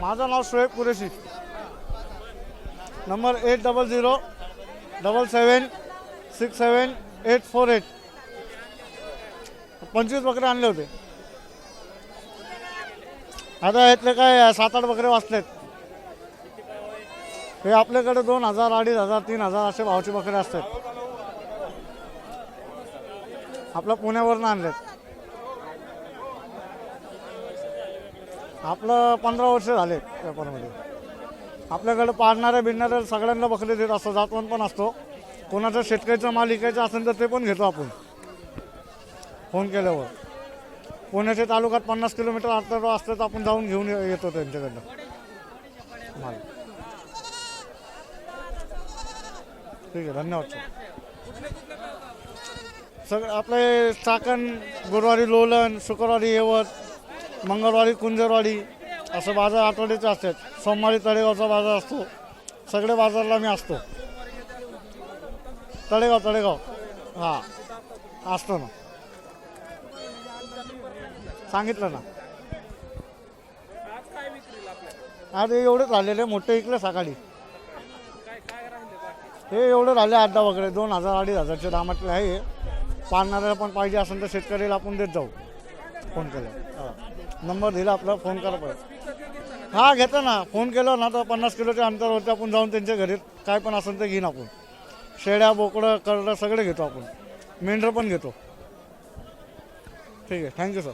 माझं नाव Shoeb Qureshi. Number eight double zero double seven six seven eight four eight. पंचवीस बकरे आणले होते. आता यातले काय सात आठ बकरे वाचलेत. हे आपल्याकडे दोन हजार अडीच हजार तीन हजार असे भावचे बकरे असतात. आपल्या पुण्यावरून आणलेत. आपलं पंधरा वर्ष झाले व्यापारामध्ये आपल्याकडे पाळणाऱ्या बिडणाऱ्या सगळ्यांना बकरी देत असतो जातवण पण असतो. कोणाचा शेतकऱ्याचं माल विकायचा असेल तर ते पण घेतो आपण. फोन केल्यावर. पुण्याच्या तालुक्यात पन्नास किलोमीटर अंतर असलं तर आपण जाऊन घेऊन ये- येतो त्यांच्याकडनं. माल. ठीक आहे धन्यवाद सर. सगळं आपले चाकण गुरुवारी लोलन शुक्रवारी येवत. मंगळवारी कुंजरवाडी असं बाजार आठवड्याचे असतात. सोमवारी तळेगावचा बाजार असतो. सगळे बाजारला मी असतो. तळेगाव तळेगाव. हां. असतो ना. सांगितलं ना. अरे एवढेच राहिलेले मोठे इकडे सकाळी. हे एवढं राहिले अड्डा वगैरे दोन हजार अडीच हजारच्या दामातले आहे. पाळणाऱ्याला पण पाहिजे असेल तर शेतकऱ्याला आपण देत जाऊ. फोन केला. नंबर दिला आपला फोन करा पाहिजे हा घेतो ना. फोन केला ना तर पन्नास किलोच्या अंतरावरती आपण जाऊन त्यांच्या घरी. काय पण असेल ते घेईन आपण. शेळ्या बोकडं करडं सगळे घेतो आपण. मेंढरं पण घेतो. ठीक आहे. Thank you sir